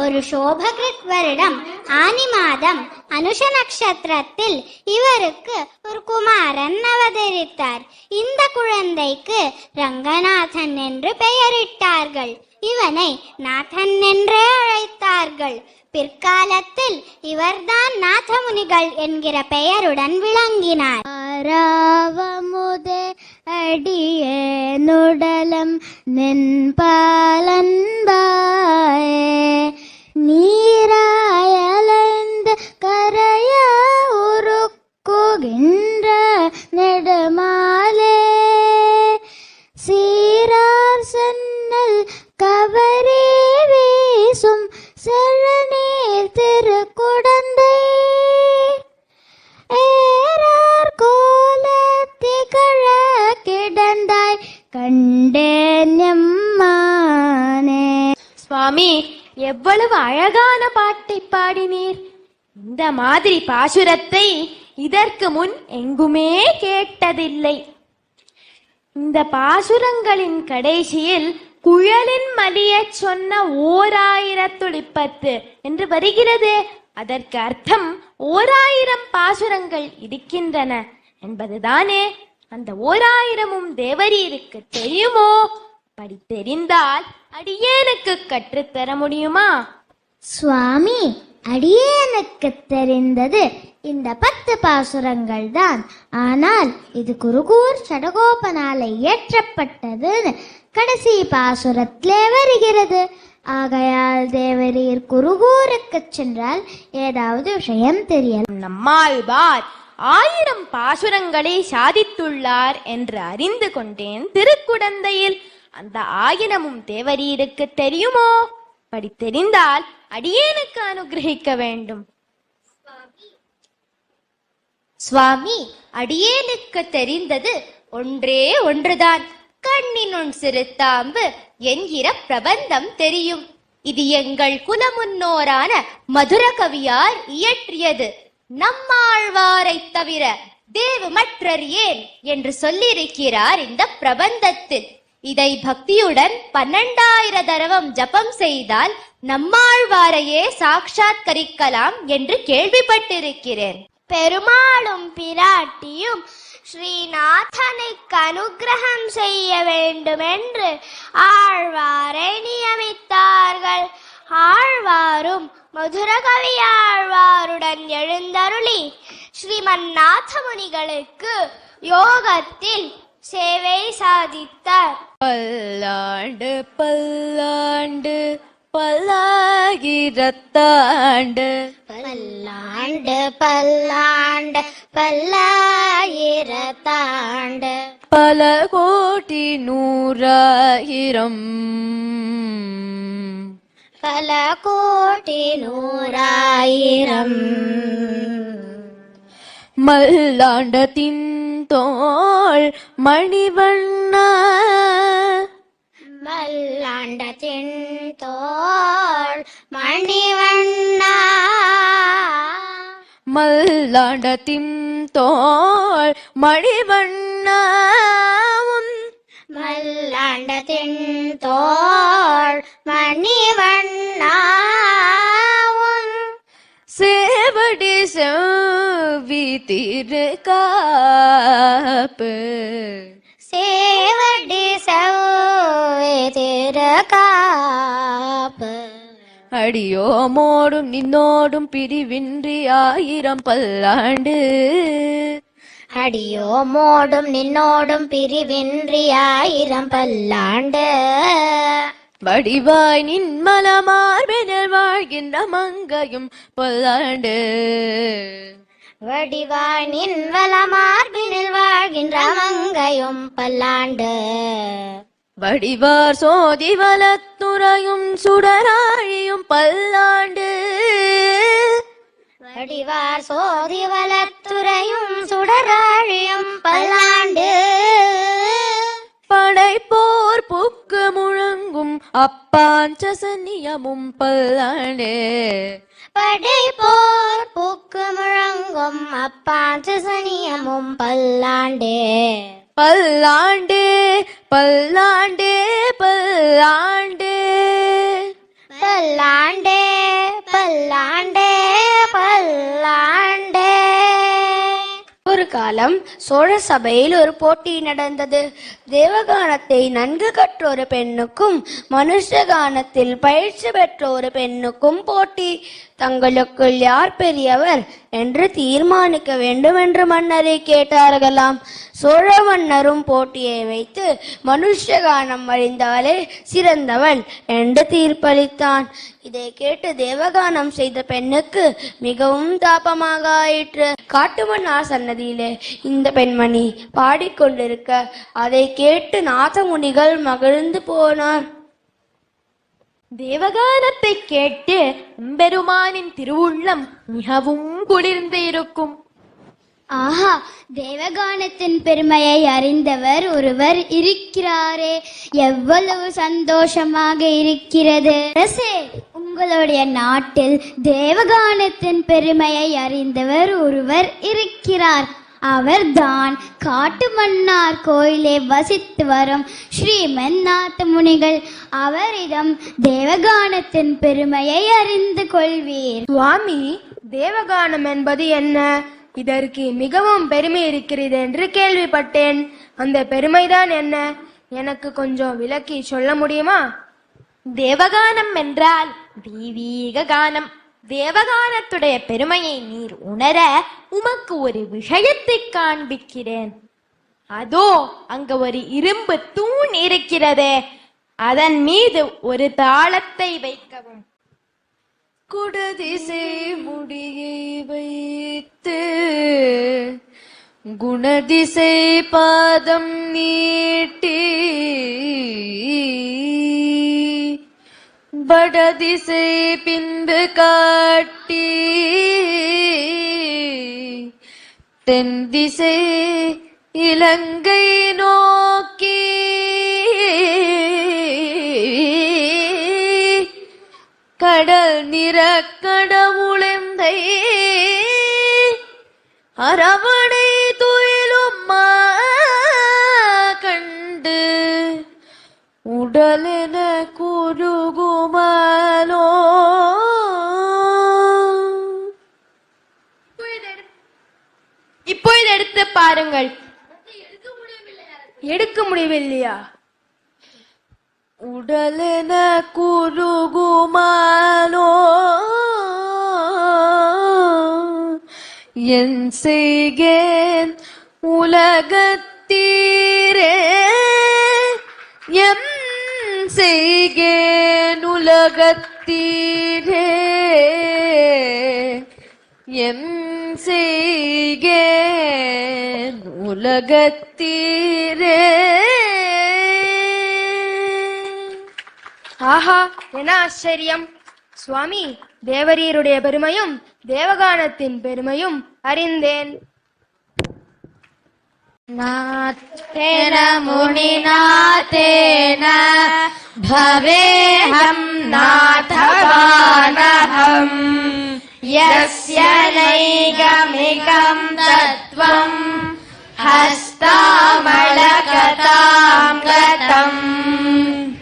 ஒரு சோபகிருத் வருடம் ஆனி மாதம் அனுஷ நட்சத்திரத்தில் இவருக்கு ஒரு குமாரன் அவதரித்தார் இந்த குழந்தைக்கு ரங்கநாதன் என்று பெயரிட்டார்கள் இவனை நாதன் என்றே அழைத்தார்கள் பிற்காலத்தில் இவர்தான் நாதமுனிகள் என்கிற பெயருடன் விளங்கினார் ஆராவமுதே அடியே நுடலம் நின்பாலன்பாயே எவ்வளவு அழகான பாட்டை பாடினீர். இந்த மாதிரி பாசுரத்தை இதற்கு முன் எங்குமே கேட்டதில்லை. இந்த பாசுரங்களின் கடைசியில் குழலின் மலியச் சொன்ன ஓர் ஆயிரத்துளிப்பத்து என்று வருகிறது. அதற்கு அர்த்தம் ஓராயிரம் பாசுரங்கள் இருக்கின்றன என்பதுதானே. அந்த ஓராயிரமும் தேவரீருக்கு தெரியுமோ? அப்படி தெரிந்தால் அடியேனுக்கு கற்றுத்தர முடியுமா? சுவாமி அடியேனுக்கு தெரிந்தது. இந்த பத்து பாசுரங்கள் தான் ஆனால் இது குருகூர் சடகோபனால இயற்றப்பட்டது கடைசி பாசுரத்திலே வருகிறது. ஆகையால் தேவரீர் குருகூருக்கு சென்றால் ஏதாவது விஷயம் தெரியலாம் நம்மாழ்வார் ஆயிரம் பாசுரங்களை சாதித்துள்ளார் என்று அறிந்து கொண்டேன் திருக்குடந்தையில். அந்த ஆயினமும் தேவரீருக்கு தெரியுமோ? படி தெரிந்தால் அடியேனுக்கு அனுகிரகிக்க வேண்டும். சுவாமி அடியேனுக்கு தெரிந்தது ஒன்றே ஒன்றுதான். கண்ணினுன் சிறுத்தாம்பு என்கிற பிரபந்தம் தெரியும். இது எங்கள் குலமுன்னோரான மதுர கவியார் இயற்றியது. நம்மாழ்வாரைத் தவிர தேவு மற்றறியேன் ஏன் என்று சொல்லியிருக்கிறார் இந்த பிரபந்தத்தில். இதை பக்தியுடன் பன்னெண்டாயிர தரவம் ஜபம் செய்தால் நம்மாழ்வாரையே சாட்சாத்கரிக்கலாம் என்று கேள்விப்பட்டிருக்கிறேன். பெருமாளும் பிராட்டியும் ஸ்ரீநாதனுக்கு அனுகிரகம் செய்ய வேண்டுமென்று ஆழ்வாரை நியமித்தார்கள். ஆழ்வாரும் மதுரகவி ஆழ்வாருடன் எழுந்தருளி ஸ்ரீமன்னாத முனிகளுக்கு யோகத்தில் சேவை சாதித்தார். பல்லாண்டு பல்லாண்டு பல்லாகிரத்தாண்டு பல்லாண்டு பல்லாண்டு பல்லாயிரத்தாண்டு. பல கோடி நூறாயிரம். பல கோடி நூறாயிரம். மல்லாண்டத்தின் தோள் மணிவண்ண. மல்லாண்டத்தின் தோள் மணிவண்ணா. மல்லாண்டத்தின் தோள் மணிவண்ண. உன் மல்லாண்டத்தின் தோள் மணிவண்ணா. சேவடி செவ்வி திரு காப்பு. சேவடி செவ்வே திருக்காப்பு அடியோமோடும் நின்னோடும் பிரிவின்றி ஆயிரம் பல்லாண்டு. அடியோ மோடும் நின்னோடும் பிரிவின்றி ஆயிரம் பல்லாண்டு. வடிவாய் நின்மல மார்பினில் வாழ்கின்ற மங்கையும் பல்லாண்டு. வடிவாய் நின்வல மார்பினில் வாழ்கின்ற மங்கையும் பல்லாண்டு. வடிவார் சோதி வலத்துறையும் சுடராழியும் பல்லாண்டு. வடிவார் சோதி வலத்துறையும் சுடராழியும் அப்பாஞ்சசனியமும் பல்லாண்டு. படைப்போர் பூக்கு முழங்கும் அப்பாஞ்சு சனியமும் பல்லாண்டு பல்லாண்டே. பல்லாண்டே பல்லாண்டே பல்லாண்டே. பல்லாண்டே பல்லாண்டே. காலம் சோழ சபையில் ஒரு போட்டி நடந்தது. தேவகானத்தை நன்கு கற்ற ஒரு பெண்ணுக்கும் மனுஷ கானத்தில் பயிற்சி பெற்ற ஒரு பெண்ணுக்கும் போட்டி. தங்களுக்குள் யார் பெரியவர்? என்று தீர்மானிக்க வேண்டும் என்று மன்னரை கேட்டார்களாம். சோழ மன்னரும் போட்டியை வைத்து மனுஷகானம் கானம் சிறந்தவன் என்று தீர்ப்பளித்தான். இதை கேட்டு தேவகானம் செய்த பெண்ணுக்கு மிகவும் தாபமாக ஆயிற்று காட்டுமன்னார் சன்னதியிலே இந்த பெண்மணி பாடிக்கொண்டிருக்க அதை கேட்டு நாதமுனிகள் மகிழ்ந்து போனார். தேவகானத்தை கேட்டு பெருமானின் திருவுள்ளம் மிகவும் குளிர்ந்து இருக்கும் ஆஹா தேவகானத்தின் பெருமையை அறிந்தவர் ஒருவர் இருக்கிறாரே. எவ்வளவு சந்தோஷமாக இருக்கிறது. அரசே உங்களுடைய நாட்டில் தேவகானத்தின் பெருமையை அறிந்தவர் ஒருவர் இருக்கிறார். அவர்தான் காட்டு மன்னார் கோயிலே வசித்து வரும் ஸ்ரீமன் நாத்து முனிகள். அவரிடம் தேவகானத்தின் பெருமையை அறிந்து கொள்வீர். சுவாமி தேவகானம் என்பது என்ன? இதற்கு மிகவும் பெருமை இருக்கிறது என்று கேள்விப்பட்டேன். அந்த பெருமைதான் என்ன? எனக்கு கொஞ்சம் விளக்கி சொல்ல முடியுமா? தேவகானம் என்றால் தெய்வீக கானம். தேவகானத்துடைய பெருமையை நீர் உணர உமக்கு ஒரு விஷயத்தை காண்பிக்கிறேன். அதோ அங்க ஒரு இரும்பு தூண் இருக்கிறதே அதன் மீது ஒரு தாளத்தை வைக்கவும். குடதிசை முடியை வைத்து குணதிசை பாதம் நீட்டி வடதிசை பின்பு காட்டி தென்திசை இலங்கை நோக்கி. கடல் நிற கடவுளெந்தை. அரவணை துயிலும் கண்டு உடலே பாருங்கள். எடுக்க முடியவில்லையா? உடலென குருகுமாலோ என் செய்கேன் உலகத்தீரே எம் செய்கேன் உலகத்தீரே. எம் செய்கேன் உலகத்தீரே. ஆஹா என ஆச்சரியம். சுவாமி தேவரீருடைய பெருமையும் தேவகானத்தின் பெருமையும் அறிந்தேன். நாத்தேன முனிநாத்தேன பவேஹம் நாதவானகம் यस्य नैगमिकं तत्त्वम् हस्तामलकतां गतम्